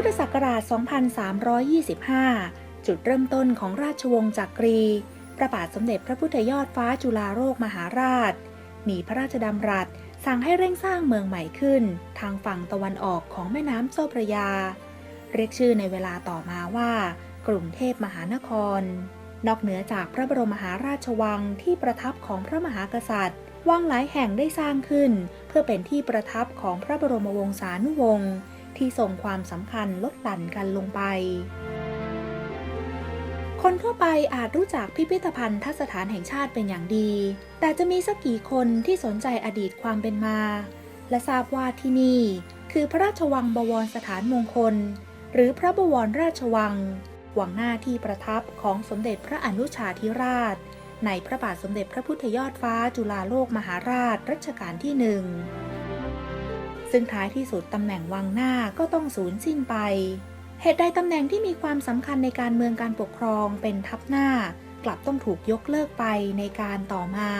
ทธศักราช 2325 จุดเริ่มต้นของราชวงศ์จักรี พระบาทสมเด็จพระพุทธยอดฟ้าจุฬาโลกมหาราช มีพระราชดำรัสสั่งให้เร่งสร้างเมืองใหม่ขึ้น ทางฝั่งตะวันออกของแม่น้ำเจ้าพระยา เรียกชื่อในเวลาต่อมาว่า กรุงเทพมหานคร นอกเหนือจากพระบรมมหาราชวังที่ประทับของพระมหากษัตริย์ วังหลายแห่งได้สร้างขึ้น เพื่อเป็นที่ประทับของพระบรมวงศานุวงศ์ ที่ทรงความสำคัญลดหลั่นกันลงไป คนทั่วไปอาจรู้จักพิพิธภัณฑ์ทัศถานแห่งชาติเป็นอย่างดี แต่จะมีสักกี่คนที่สนใจอดีตความเป็นมา และทราบว่าที่นี่ คือพระราชวังบวรสถานมงคล หรือพระบวรราชวังวังหน้าที่ประทับของสมเด็จพระอนุชาธิราช ในพระบาทสมเด็จพระพุทธยอดฟ้าจุฬาโลกมหาราชรัชกาลที่หนึ่ง ซึ่งท้ายที่สุดตำแหน่งวังหน้าก็ต้องสูญสิ้นไป เหตุใดตำแหน่งที่มีความสำคัญในการเมืองการปกครองเป็นทัพหน้า กลับต้องถูกยกเลิกไปในการต่อมา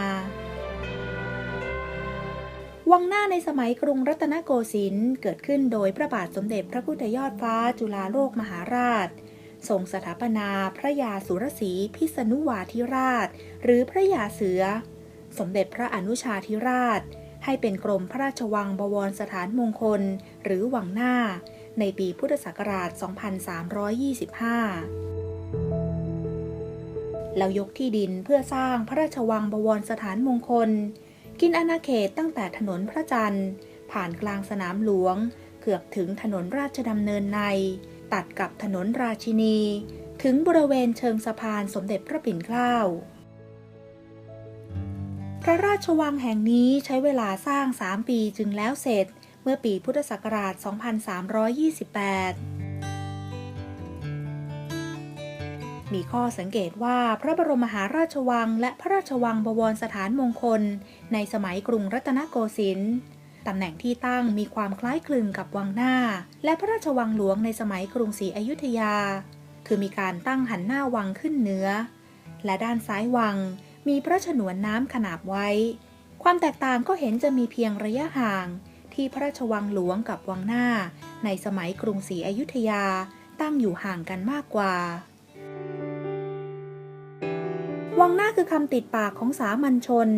วังหน้าในสมัยกรุงรัตนโกสินทร์เกิดขึ้นโดยพระบาทสมเด็จพระพุทธยอดฟ้าจุฬาโลกมหาราชทรงสถาปนาพระยาสุรศรีพิษณุวาธิราช หรือพระยาเสือ สมเด็จพระอนุชาธิราช ให้เป็นกรมพระราชวังบวรสถานมงคล หรือวังหน้า ในปีพุทธศักราช 2325 แล้วยกที่ดินเพื่อสร้างพระราชวังบวรสถานมงคล กินอาณาเขตตั้งแต่ถนนพระจันทร์ ผ่านกลางสนามหลวง เกือบถึงถนนราชดำเนินใน ตัดกับถนนราชินี ถึงบริเวณเชิงสะพานสมเด็จพระปิ่นเกล้า พระราชวังแห่งนี้ใช้เวลาสร้าง 3 ปีจึงแล้วเสร็จ เมื่อปีพุทธศักราช 2328มีข้อสังเกตว่าพระบรมมหาราชวัง และพระราชวังบวรสถานมงคล ในสมัยกรุงรัตนโกสินทร์ตำแหน่งที่ตั้งมีความคล้ายคลึงกับวังหน้า และพระราชวังหลวงในสมัยกรุงศรีอยุธยา คือมีการตั้งหันหน้าวังขึ้นเหนือ และด้านซ้ายวัง มีพระฉนวนน้ำขนาบไว้ ความแตกต่างก็เห็นจะมีเพียงระยะห่าง ที่พระราชวังหลวงกับวังหน้า ในสมัยกรุงศรีอยุธยาตั้งอยู่ห่างกันมากกว่า วังหน้าคือคำติดปากของสามัญชน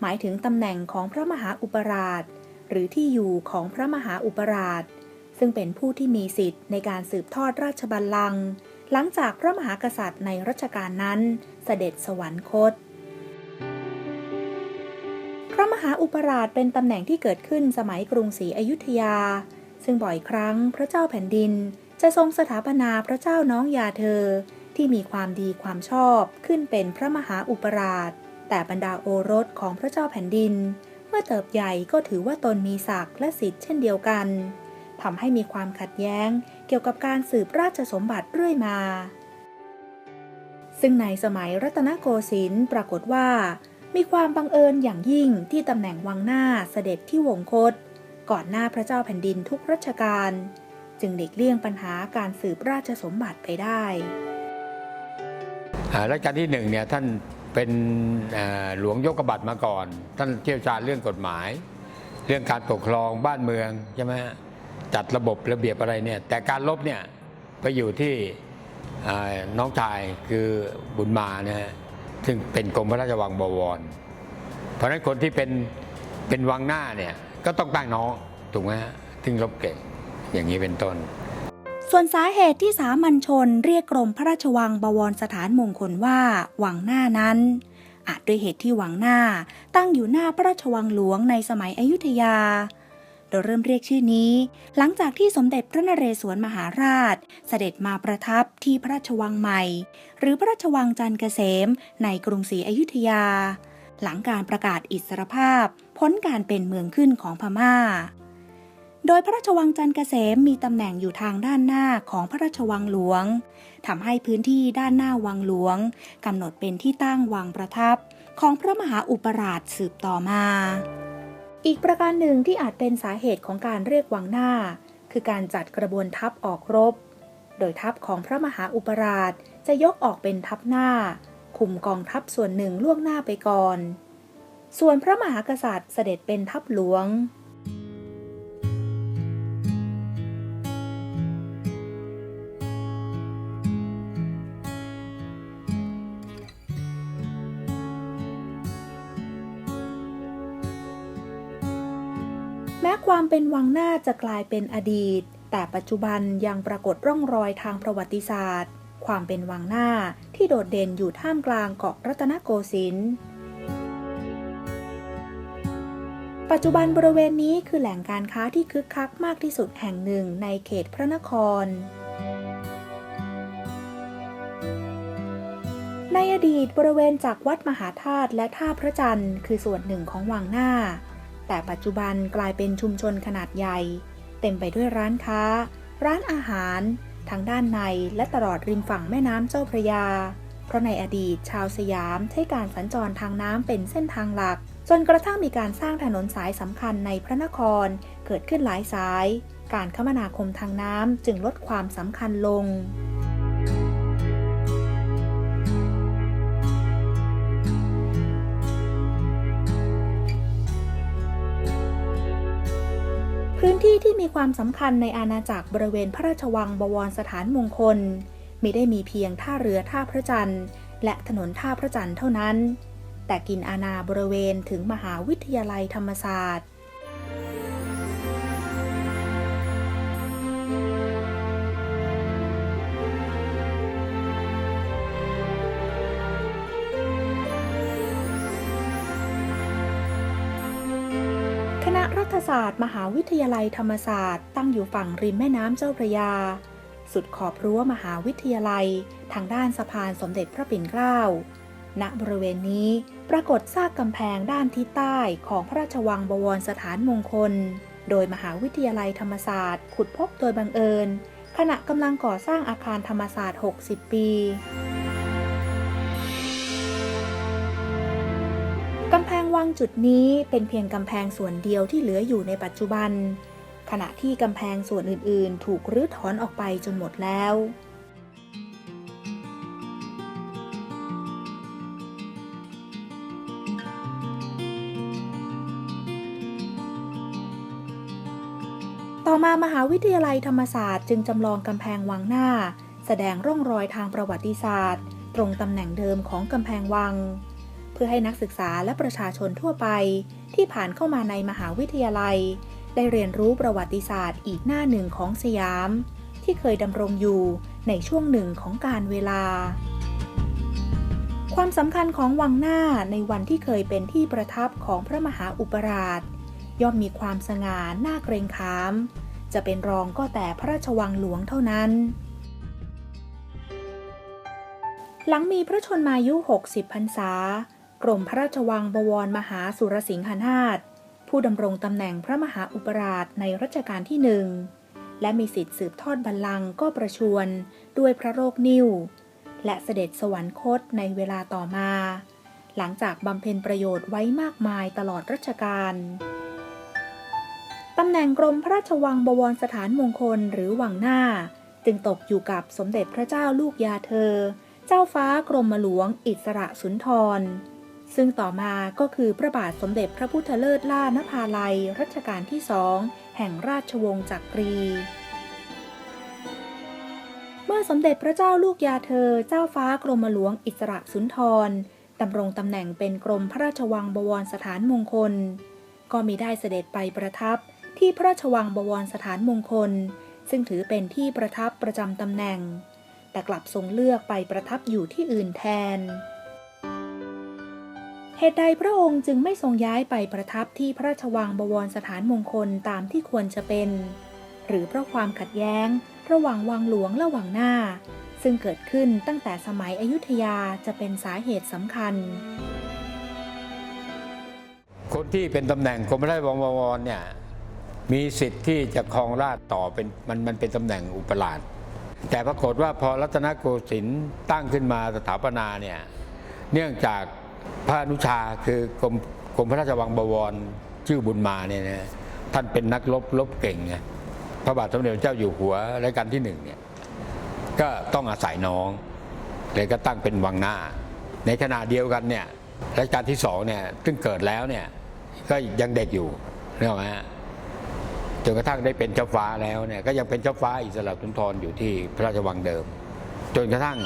หมายถึงตำแหน่งของพระมหาอุปราช หรือที่อยู่ของพระมหาอุปราช ซึ่งเป็นผู้ที่มีสิทธิ์ในการสืบทอดราชบัลลังก์หลังจากพระมหากษัตริย์ในรัชกาลนั้นเสด็จสวรรคต หาอุปราชเป็นตำแหน่งที่เกิดขึ้นสมัยกรุงศรีอยุธยา ซึ่งบ่อยครั้งพระเจ้าแผ่นดิน จะทรงสถาปนาพระเจ้าน้องยาเธอ ที่มีความดีความชอบขึ้นเป็นพระมหาอุปราช แต่บรรดาโอรสของพระเจ้าแผ่นดิน เมื่อเติบใหญ่ก็ถือว่าตนมีศักดิ์และสิทธิ์เช่นเดียวกันทำให้มีความขัดแย้งเกี่ยวกับการสืบราชสมบัติเรื่อยมา ซึ่งในสมัยรัตนโกสินทร์ปรากฏว่า มีความบังเอิญอย่างยิ่งที่ตำแหน่งวังหน้าเสด็จที่วงคต ก่อนหน้าพระเจ้าแผ่นดินทุกรัชกาลจึงเด็กเลี่ยงปัญหาการสืบราชสมบัติไปได้รัชกาลที่หนึ่งเนี่ยท่านเป็นหลวงยกกบัตรมาก่อน ท่านเชี่ยวชาญเรื่องกฎหมาย เรื่องการปกครองบ้านเมืองใช่ไหมฮะจัดระบบระเบียบอะไรเนี่ยแต่การลบเนี่ยไปอยู่ที่น้องชายคือบุญมานะฮะ ซึ่งเป็นกรมพระราชวังบวร เพราะนั้นคนที่เป็นเป็นวังหน้าเนี่ยก็ต้องตั้งน้องถูกไหมฮะถึงลบเก่งอย่างนี้เป็นต้น ส่วนสาเหตุที่สามัญชนเรียกกรมพระราชวังบวรสถานมงคลว่า วังหน้านั้นอาจด้วยเหตุที่วังหน้าตั้งอยู่หน้าพระราชวังหลวงในสมัยอยุธยา โดยเริ่มเรียกชื่อนี้ หลังจากที่สมเด็จพระนเรศวรมหาราช เสด็จมาประทับที่พระราชวังใหม่ หรือพระราชวังจันทร์เกษม ในกรุงศรีอยุธยา หลังการประกาศอิสรภาพ พ้นการเป็นเมืองขึ้นของพม่า โดยพระราชวังจันทร์เกษมมีตำแหน่งอยู่ทางด้านหน้าของพระราชวังหลวงทำให้พื้นที่ด้านหน้าวังหลวงกำหนดเป็นที่ตั้งวังประทับ ของพระมหาอุปราชสืบต่อมา อีกประการหนึ่งที่อาจเป็นสาเหตุของการเรียกวังหน้า คือการจัดกระบวนทัพออกรบ โดยทัพของพระมหาอุปราชจะยกออกเป็นทัพหน้า คุมกองทัพส่วนหนึ่งล่วงหน้าไปก่อน ส่วนพระมหากษัตริย์เสด็จเป็นทัพหลวง แม้ความเป็นวังหน้าจะกลายเป็นอดีต แต่ปัจจุบันยังปรากฏร่องรอยทางประวัติศาสตร์ ความเป็นวังหน้าที่โดดเด่นอยู่ท่ามกลางเกาะรัตนโกสินทร์ปัจจุบันบริเวณนี้คือแหล่งการค้าที่คึกคักมากที่สุดแห่งหนึ่งในเขตพระนคร ในอดีตบริเวณจากวัดมหาธาตุและท่าพระจันทร์คือส่วนหนึ่งของวังหน้า แต่ปัจจุบันกลายเป็นชุมชนขนาดใหญ่ เต็มไปด้วยร้านค้า ร้านอาหาร ทั้งด้านในและตลอดริมฝั่งแม่น้ำเจ้าพระยา เพราะในอดีตชาวสยามใช้การสัญจรทางน้ำเป็นเส้นทางหลัก จนกระทั่งมีการสร้างถนนสายสำคัญในพระนครเกิดขึ้นหลายสาย การคมนาคมทางน้ำจึงลดความสำคัญลง ที่ที่มีความสำคัญในอาณาจักรบริเวณพระราชวังบวรสถานมงคลมิได้มีเพียงท่าเรือท่าพระจันทร์และถนนท่าพระจันทร์เท่านั้น แต่กินอาณาบริเวณถึงมหาวิทยาลัยธรรมศาสตร์ ฐศาสตร์มหาวิทยาลัยธรรมศาสตร์ ตั้งอยู่ฝั่งริมแม่น้ำเจ้าพระยา สุดขอบรั้วมหาวิทยาลัย ทางด้านสะพานสมเด็จพระปิ่นเกล้า ณ บริเวณนี้ปรากฏซากกำแพงด้านทิศใต้ของพระราชวังบวรสถานมงคล โดยมหาวิทยาลัยธรรมศาสตร์ ขุดพบโดยบังเอิญ ขณะกำลังก่อสร้างอาคารธรรมศาสตร์ 60 ปี งวังจุดนี้เป็นเพียงกำแพงส่วนเดียวที่เหลืออยู่ในปัจจุบัน ขณะที่กำแพงส่วนอื่น ๆ ถูกรื้อถอนออกไปจนหมดแล้วต่อมามหาวิทยาลัยธรรมศาสตร์จึงจำลองกำแพงวังหน้า แสดงร่องรอยทางประวัติศาสตร์ ตรงตำแหน่งเดิมของกำแพงวัง พื่อให้นักศึกษาและประชาชนทั่วไป ที่ผ่านเข้ามาในมหาวิทยาลัย ได้เรียนรู้ประวัติศาสตร์อีกหน้าหนึ่งของสยาม ที่เคยดำรงอยู่ในช่วงหนึ่งของการเวลา ความสำคัญของวังหน้าในวันที่เคยเป็นที่ประทับของพระมหาอุปราช ย่อมมีความสง่าน่าเกรงขาม จะเป็นรองก็แต่พระราชวังหลวงเท่านั้นหลังมีพระชนมายุ 60 พรรษา กรมพระราชวังบวรมหาสุรสิงหนาถผู้ดำรงตำแหน่งพระมหาอุปราชในรัชกาลที่หนึ่งและมีสิทธิสืบทอดบัลลังก์ก็ประชวรด้วยพระโรคนิ่ว และเสด็จสวรรคตในเวลาต่อมา หลังจากบำเพ็ญประโยชน์ไว้มากมายตลอดรัชกาลตำแหน่งกรมพระราชวังบวรสถานมงคลหรือวังหน้า จึงตกอยู่กับสมเด็จพระเจ้าลูกยาเธอ เจ้าฟ้ากรมหลวงอิสระสุนทร ซึ่งต่อมาก็คือพระบาทสมเด็จพระพุทธเลิศล่านภาลัย รัชกาลที่สองแห่งราชวงศ์จักรี เมื่อสมเด็จพระเจ้าลูกยาเธอเจ้าฟ้ากรมหลวงอิสระสุนทรดำรงตำแหน่งเป็นกรมพระราชวังบวรสถานมงคล ก็มีได้เสด็จไปประทับที่พระราชวังบวรสถานมงคล ซึ่งถือเป็นที่ประทับประจำตำแหน่ง แต่กลับทรงเลือกไปประทับอยู่ที่อื่นแทน เหตุใดพระองค์จึงไม่ทรงย้ายไปประทับที่พระราชวังบวรสถานมงคลตามที่ควรจะเป็น หรือเพราะความขัดแย้ง ระหว่างวังหลวงและวังหน้า ซึ่งเกิดขึ้นตั้งแต่สมัยอยุธยาจะเป็นสาเหตุสำคัญ คนที่เป็นตำแหน่งกรมราชวังบวรเนี่ยมีสิทธิ์ที่จะครองราชต่อเป็นมันมันเป็นตำแหน่งอุปราชแต่ปรากฏว่าพอรัตนโกสินทร์ตั้งขึ้นมาสถาปนาเนี่ยเนื่องจาก พระอนุชาคือกรมกรมพระราชวังบวรชื่อบุญมาเนี่ยนะท่านเป็นนักรบรบเก่งไงพระบาทสมเด็จพระเจ้าอยู่หัวรัชกาลที่หนึ่งเนี่ยก็ต้องอาศัยน้องเลยก็ตั้งเป็นวังหน้า ในขณะเดียวกันเนี่ยรัชกาลที่สองเนี่ยซึ่งเกิดแล้วเนี่ยก็ยังเด็กอยู่นึกออกไหมฮะจนกระทั่งได้เป็นเจ้าฟ้าแล้วเนี่ยก็ยังเป็นเจ้าฟ้าอิสระสุนทรอยู่ที่พระราชวังเดิม จนกระทั่ง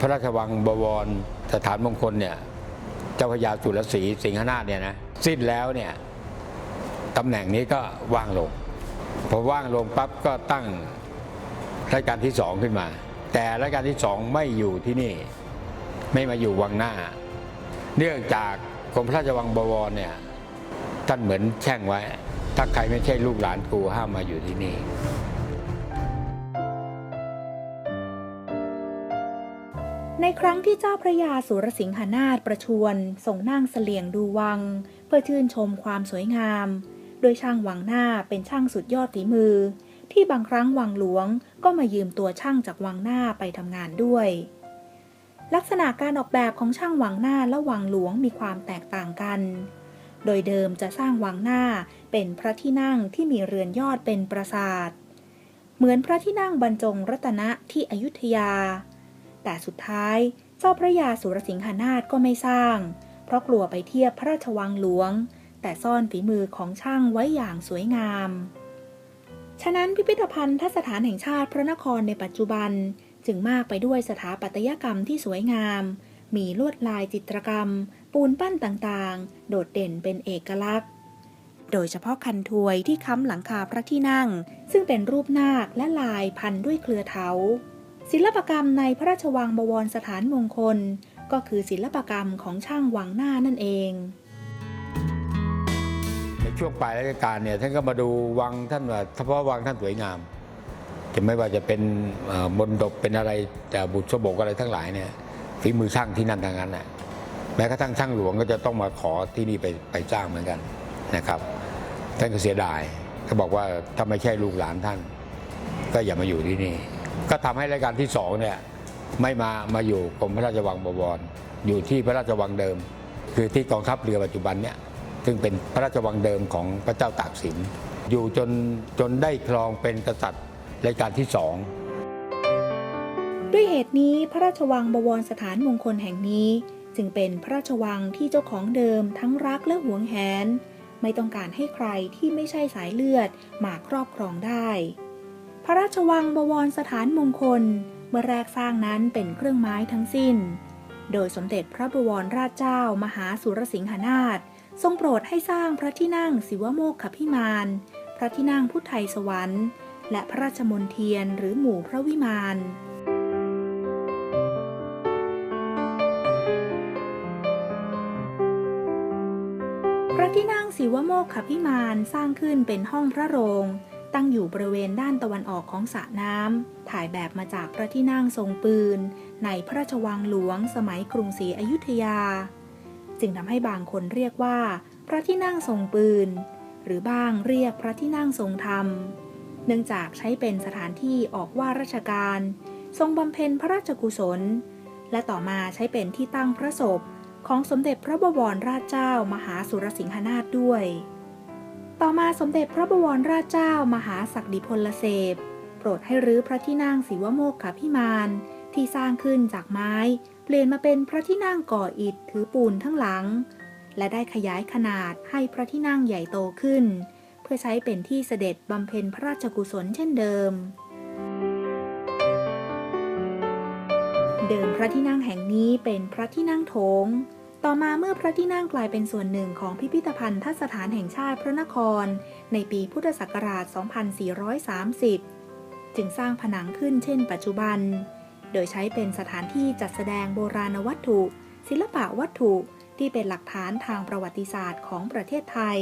พระราชวังบวรสถานมงคลเนี่ย เจ้าพระยาสุรศรีสิงหนาถเนี่ยนะสิ้นแล้วเนี่ยตำแหน่งนี้ก็ว่างลงพอว่างลงปั๊บก็ตั้งรัชกาลที่สองขึ้นมา แต่รัชกาลที่สองไม่อยู่ที่นี่ ไม่มาอยู่วังหน้า เนื่องจากกรมพระราชวังบวรเนี่ยท่านเหมือนแช่งไว้ ถ้าใครไม่ใช่ลูกหลานกูห้ามมาอยู่ที่นี่ ในครั้งที่เจ้าพระยาสุรสิงหานาถประชวรทรงนั่งเสลียงดูวัง เพื่อชื่นชมความสวยงาม โดยช่างวังหน้าเป็นช่างสุดยอดฝีมือ ที่บางครั้งวังหลวงก็มายืมตัวช่างจากวังหน้าไปทำงานด้วย ลักษณะการออกแบบของช่างวังหน้าและวังหลวงมีความแตกต่างกัน โดยเดิมจะสร้างวังหน้าเป็นพระที่นั่งที่มีเรือนยอดเป็นปราสาท เหมือนพระที่นั่งบรรจงรัตนะที่อยุธยา แต่สุดท้ายเจ้าพระยาสุรสิงหานาถก็ไม่สร้าง เพราะกลัวไปเทียบพระราชวังหลวง แต่ซ่อนฝีมือของช่างไว้อย่างสวยงาม ฉะนั้นพิพิธภัณฑ์ทัศถานแห่งชาติพระนครในปัจจุบัน จึงมากไปด้วยสถาปัตยกรรมที่สวยงาม มีลวดลายจิตรกรรม ปูนปั้นต่างๆ โดดเด่นเป็นเอกลักษณ์โดยเฉพาะคันถวยที่ค้ำหลังคาพระที่นั่ง ซึ่งเป็นรูปนาคและลายพันด้วยเครือเถา ศิลปกรรมในพระราชวังบวรสถานมงคล ก็คือศิลปกรรมของช่างวังหน้านั่นเอง ในช่วงปลายรัชกาลเนี่ยท่านก็มาดูวังท่านว่าเฉพาะวังท่านสวยงาม จะไม่ว่าจะเป็นเอ่อมนดบเป็นอะไรแต่บุตรสบกอะไรทั้งหลายเนี่ยฝีมือช่างที่นั่นทางนั้นแหละแม้กระทั่งช่างหลวงก็จะต้องมาขอที่นี่ไปไปจ้างเหมือนกันนะครับ ท่านก็เสียดายก็บอกว่าถ้าไม่ใช่ลูกหลานท่าน ก็อย่ามาอยู่ที่นี่ ก็ทำให้รายการที่สองเนี่ยไม่มามาอยู่กรมพระราชวังบวร อยู่ที่พระราชวังเดิม คือที่กองทัพเรือปัจจุบันเนี่ยซึ่งเป็นพระราชวังเดิมของพระเจ้าตากสิน อยู่จนจนได้ครองเป็นกษัตริย์รายการที่สองด้วยเหตุนี้พระราชวังบวรสถานมงคลแห่งนี้ จึงเป็นพระราชวังที่เจ้าของเดิมทั้งรักและหวงแหน ไม่ต้องการให้ใครที่ไม่ใช่สายเลือดมาครอบครองได้ พระราชวังบวรสถานมงคล เมื่อแรกสร้างนั้นเป็นเครื่องไม้ทั้งสิ้น โดยสมเด็จพระบวรราชเจ้ามหาสุรสิงหนาถทรงโปรดให้สร้างพระที่นั่งศิวโมกขพิมาน พระที่นั่งพุทธไทยสวรรค์ และพระราชมนเทียนหรือหมู่พระวิมานพระที่นั่งศิวโมกขพิมานสร้างขึ้นเป็นห้องพระโรง ตั้งอยู่บริเวณด้านตะวันออกของสระน้ำ ถ่ายแบบมาจากพระที่นั่งทรงปืน ในพระราชวังหลวงสมัยกรุงศรีอยุธยา จึงทำให้บางคนเรียกว่า พระที่นั่งทรงปืน หรือบ้างเรียกพระที่นั่งทรงธรรม เนื่องจากใช้เป็นสถานที่ออกว่าราชการ ทรงบำเพ็ญพระราชกุศล และต่อมาใช้เป็นที่ตั้งพระศพของสมเด็จพระบวรราชเจ้ามหาสุรสิงหนาถด้วย ต่อมาสมเด็จพระบวรราชเจ้ามหาศักดิพลเสพโปรดให้รื้อพระที่นั่งศิวโมกขพิมานที่สร้างขึ้นจากไม้ เปลี่ยนมาเป็นพระที่นั่งก่ออิฐถือปูนทั้งหลัง และได้ขยายขนาดให้พระที่นั่งใหญ่โตขึ้น เพื่อใช้เป็นที่เสด็จบำเพ็ญพระราชกุศลเช่นเดิม เดิมพระที่นั่งแห่งนี้เป็นพระที่นั่งโถง ต่อมาเมื่อพระที่นั่งกลายเป็นส่วนหนึ่งของพิพิธภัณฑ์ทัศถานแห่งชาติพระนคร ในปีพุทธศักราช 2430 จึงสร้างผนังขึ้นเช่นปัจจุบัน โดยใช้เป็นสถานที่จัดแสดงโบราณวัตถุ ศิลปะวัตถุที่เป็นหลักฐานทางประวัติศาสตร์ของประเทศไทย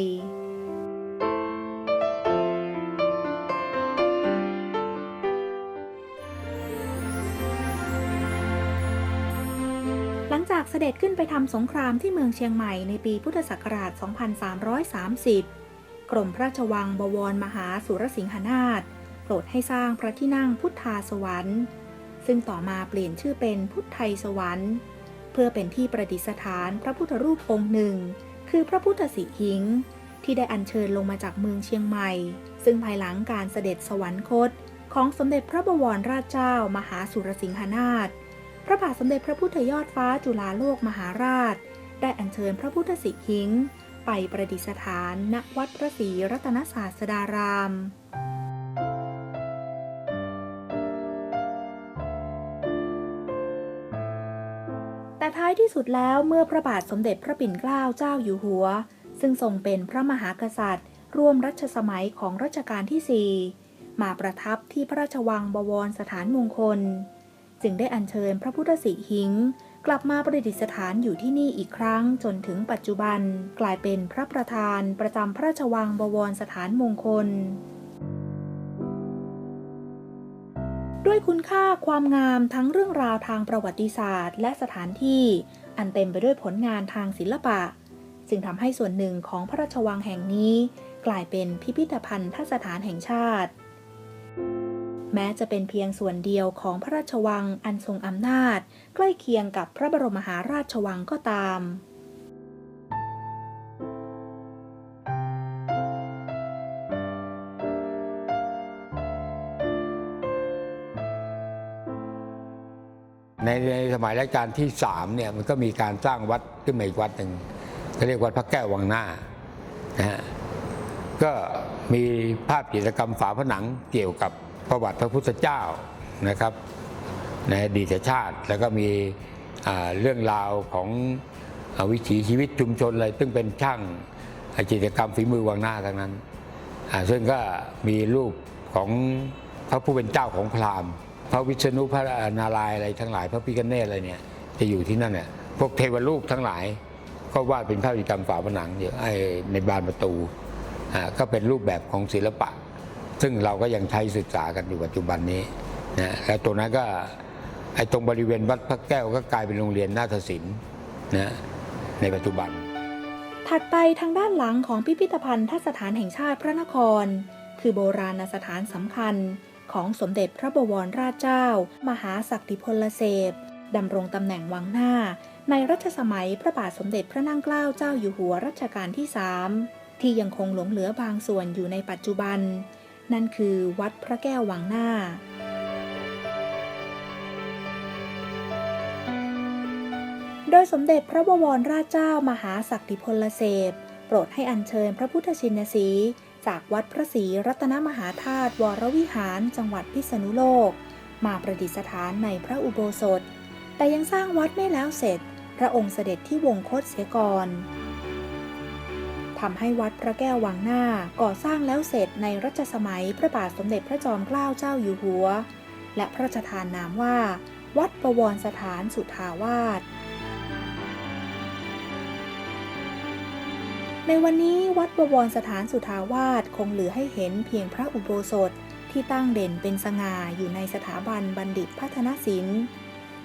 เสด็จขึ้นไปทำสงครามที่เมืองเชียงใหม่ในปีพุทธศักราช 2330 กรมพระราชวังบวรมหาสุรสิงหนาถโปรดให้สร้างพระที่นั่งพุทธาสวรรค์ ซึ่งต่อมาเปลี่ยนชื่อเป็นพุทธไทยสวรรค์ เพื่อเป็นที่ประดิษฐานพระพุทธรูปองค์หนึ่ง คือพระพุทธสิหิง ที่ได้อัญเชิญลงมาจากเมืองเชียงใหม่ ซึ่งภายหลังการเสด็จสวรรคต ของสมเด็จพระบวรราชเจ้า มหาสุรสิงหนาถ พระบาทสมเด็จพระพุทธยอดฟ้าจุฬาโลกมหาราช ได้อัญเชิญพระพุทธสิหิง ไปประดิษฐานณวัดพระศรีรัตนศาสดารามแต่ท้ายที่สุดแล้วเมื่อพระบาทสมเด็จพระปิ่นเกล้าเจ้าอยู่หัว ซึ่งทรงเป็นพระมหากษัตริย์ ร่วมรัชสมัยของรัชกาลที่ 4 มาประทับที่พระราชวังบวรสถานมงคล จึงได้อัญเชิญพระพุทธสิหิง กลับมาประดิษฐานอยู่ที่นี่อีกครั้งจนถึงปัจจุบัน กลายเป็นพระประธานประจำพระราชวังบวรสถานมงคลด้วยคุณค่าความงามทั้งเรื่องราวทางประวัติศาสตร์ และสถานที่ อันเต็มไปด้วยผลงานทางศิลปะ จึงทำให้ส่วนหนึ่งของพระราชวังแห่งนี้ กลายเป็นพิพิธภัณฑสถานแห่งชาติ แม้จะเป็นเพียงส่วนเดียวของพระราชวังอันทรงอำนาจ ใกล้เคียงกับพระบรมมหาราชวังก็ตามในในสมัยรัชกาลที่สามเนี่ยมันก็มีการสร้างวัดขึ้นมาอีกวัดหนึ่งเขาเรียกวัดพระแก้ววังหน้านะฮะก็มีภาพกิจกรรมฝาผนังเกี่ยวกับ ประวัติพระพุทธเจ้านะครับในอดีตชาติ แล้วก็มีเรื่องราวของอวิถีชีวิตชุมชนอะไรซึ่งเป็นช่างกิจกรรมฝีมือวังหน้าทั้งนั้น ซึ่งก็มีรูปของพระผู้เป็นเจ้าของพราหมณ์ พระวิษณุพระนารายณ์อะไรทั้งหลาย พระพิฆเนศอะไรเนี่ยจะอยู่ที่นั่นเนี่ยพวกเทวรูปทั้งหลาย ก็วาดเป็นภาพจิตรกรรมฝาผนังอยู่ในบานประตูก็เป็นรูปแบบของศิลปะ ซึ่งเราก็ยังใช้ศึกษากันอยู่ปัจจุบันนี้นะแล้วตัวนั้นก็ไอ้ตรงบริเวณวัดพระแก้วก็กลายเป็นโรงเรียนนาฏศิลป์นะในปัจจุบัน ถัดไปทางด้านหลังของพิพิธภัณฑสถานแห่งชาติพระนคร คือโบราณสถานสำคัญของสมเด็จพระบวรราชเจ้า มหาศักดิพลเสพดำรงตำแหน่งวังหน้า ในรัชสมัยพระบาทสมเด็จพระนั่งเกล้าเจ้าอยู่หัวรัชกาลที่สามที่ยังคงหลงเหลือบางส่วนอยู่ในปัจจุบัน นั่นคือวัดพระแก้ววังหน้า โดยสมเด็จพระบวรราชเจ้ามหาศักดิพลเสพโปรดให้อัญเชิญพระพุทธชินสีห์จากวัดพระศรีรัตนมหาธาตุวรวิหารจังหวัดพิษณุโลก มาประดิษฐานในพระอุโบสถ แต่ยังสร้างวัดไม่แล้วเสร็จ พระองค์เสด็จที่วงคตเสียก่อน ทำให้วัดพระแก้ววังหน้า ก่อสร้างแล้วเสร็จในรัชสมัยพระบาทสมเด็จพระจอมเกล้าเจ้าอยู่หัว และพระราชทานนามว่า วัดประวรสถานสุทาวาสในวันนี้วัดบวรสถานสุทาวาสคงเหลือให้เห็นเพียงพระอุโบสถที่ตั้งเด่นเป็นสง่าอยู่ในสถาบันบัณฑิตพัฒนศิลป์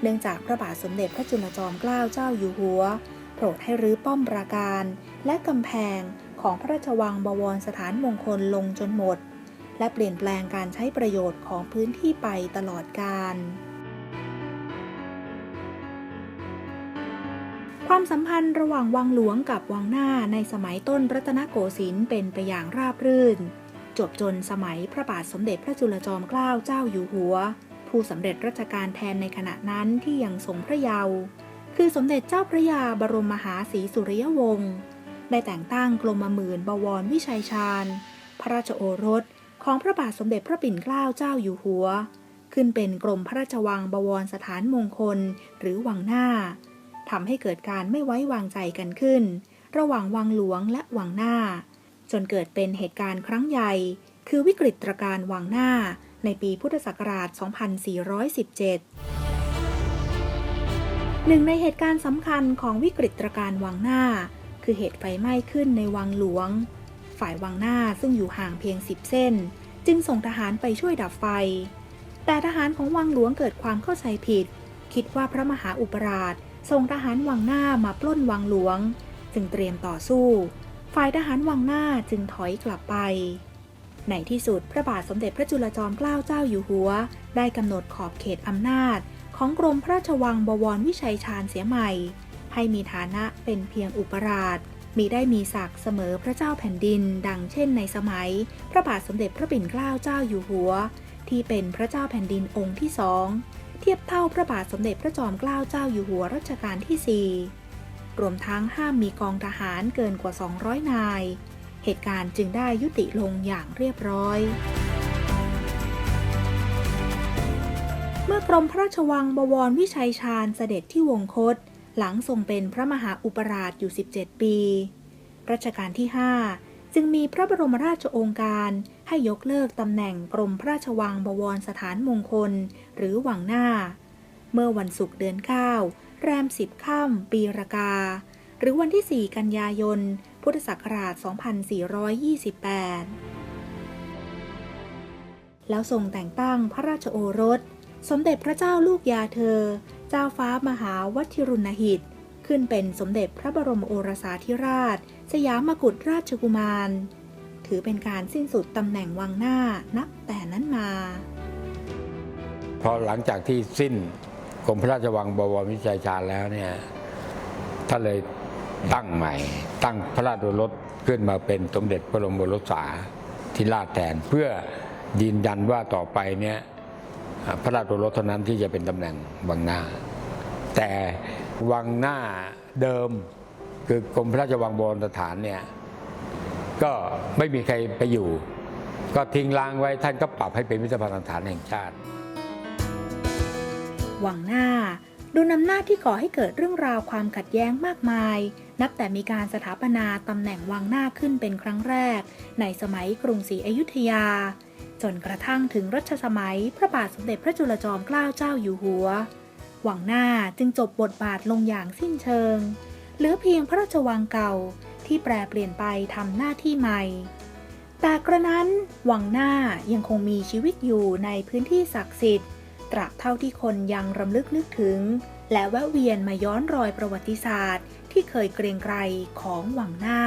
เนื่องจากพระบาทสมเด็จพระจุลจอมเกล้าเจ้าอยู่หัว โปรดให้รื้อป้อมปราการ และกำแพงของพระราชวังบวรสถานมงคลลงจนหมด และเปลี่ยนแปลงการใช้ประโยชน์ของพื้นที่ไปตลอดกาลความสัมพันธ์ระหว่างวังหลวงกับวังหน้าในสมัยต้นรัตนโกสินทร์เป็นไปอย่างราบรื่น จบจนสมัยพระบาทสมเด็จพระจุลจอมเกล้าเจ้าอยู่หัว ผู้สำเร็จราชการแทนในขณะนั้นที่ยังทรงพระเยาว์ คือสมเด็จเจ้าพระยาบรมมหาศรีสุริยวงศ์ได้แต่งตั้งกรมหมื่นบวรวิชัยชาญ พระราชโอรสของพระบาทสมเด็จพระปิ่นเกล้าเจ้าอยู่หัว ขึ้นเป็นกรมพระราชวังบวรสถานมงคลหรือวังหน้าทำให้เกิดการไม่ไว้วางใจกันขึ้น ระหว่างวังหลวงและวังหน้า จนเกิดเป็นเหตุการณ์ครั้งใหญ่ คือวิกฤตการณ์วังหน้าในปีพุทธศักราช 2417 หนึ่งในเหตุการณ์สำคัญของวิกฤตการณ์วังหน้า คือเหตุไฟไหม้ขึ้นในวังหลวง ฝ่ายวังหน้าซึ่งอยู่ห่างเพียง 10 เส้น จึงส่งทหารไปช่วยดับไฟ แต่ทหารของวังหลวงเกิดความเข้าใจผิด คิดว่าพระมหาอุปราชส่งทหารวังหน้ามาปล้นวังหลวง จึงเตรียมต่อสู้ ฝ่ายทหารวังหน้าจึงถอยกลับไปในที่สุดพระบาทสมเด็จพระจุลจอมเกล้าเจ้าอยู่หัว ได้กำหนดขอบเขตอำนาจ ของกรมพระราชวังบวรวิชัยชาญเสียใหม่ ให้มีฐานะเป็นเพียงอุปราชมีได้มีศักดิ์เสมอพระเจ้าแผ่นดิน ดังเช่นในสมัย พระบาทสมเด็จพระปิ่นเกล้าเจ้าอยู่หัว ที่เป็นพระเจ้าแผ่นดินองค์ที่สองเทียบเท่าพระบาทสมเด็จพระจอมเกล้าเจ้าอยู่หัวรัชกาลที่ 4 รวมทั้งห้ามมีกองทหารเกินกว่า 200 นาย เหตุการณ์จึงได้ยุติลงอย่างเรียบร้อย มื่อกรมพระราชวังบวรวิชัยชาญเสด็จที่วงคต หลังทรงเป็นพระมหาอุปราชอยู่ 17 ปี รัชกาลที่ 5 จึงมีพระบรมราชโองการให้ยกเลิกตำแหน่งกรมพระราชวังบวรสถานมงคล หรือวังหน้า เมื่อวันศุกร์เดือน 9 แรม 10 ค่ำปีรากา หรือวันที่ 4 กันยายน พุทธศักราช 2428 แล้วทรงแต่งตั้งพระราชโอรส สมเด็จพระเจ้าลูกยาเธอ เจ้าฟ้ามหาวัชิรุณหิต ขึ้นเป็นสมเด็จพระบรมโอรสาธิราช สยามกุฎราชกุมาร ถือเป็นการสิ้นสุดตำแหน่งวังหน้านับแต่นั้นมา พอหลังจากที่สิ้นกรมพระราชวังบวรวิชัยชาญแล้วเนี่ยท่านเลยตั้งใหม่ ตั้งพระราชโอรสขึ้นมาเป็นสมเด็จพระบรมโอรสาธิราชแทนเพื่อยืนยันว่าต่อไปเนี่ย พระราชโอรสเท่านั้นที่จะเป็นตำแหน่งวังหน้า แต่วังหน้าเดิมคือกรมพระราชวังบวรสถานเนี่ยก็ไม่มีใครไปอยู่ ก็ทิ้งร้างไว้ท่านก็ปรับให้เป็นพิพิธภัณฑ์สถานแห่งชาติ วังหน้า ดูนำหน้าที่ก่อให้เกิดเรื่องราวความขัดแย้งมากมาย นับแต่มีการสถาปนาตำแหน่งวังหน้าขึ้นเป็นครั้งแรก ในสมัยกรุงศรีอยุธยา จนกระทั่งถึงรัชสมัยพระบาทสมเด็จพระจุลจอมเกล้าเจ้าอยู่หัว หวังหน้าจึงจบบทบาทลงอย่างสิ้นเชิง เหลือเพียงพระราชวังเก่าที่แปรเปลี่ยนไปทำหน้าที่ใหม่ แต่กระนั้นวังหน้ายังคงมีชีวิตอยู่ในพื้นที่ศักดิ์สิทธิ์ ตราบเท่าที่คนยังรำลึกนึกถึง และแวะเวียนมาย้อนรอยประวัติศาสตร์ ที่เคยเกรงไกรของวังหน้า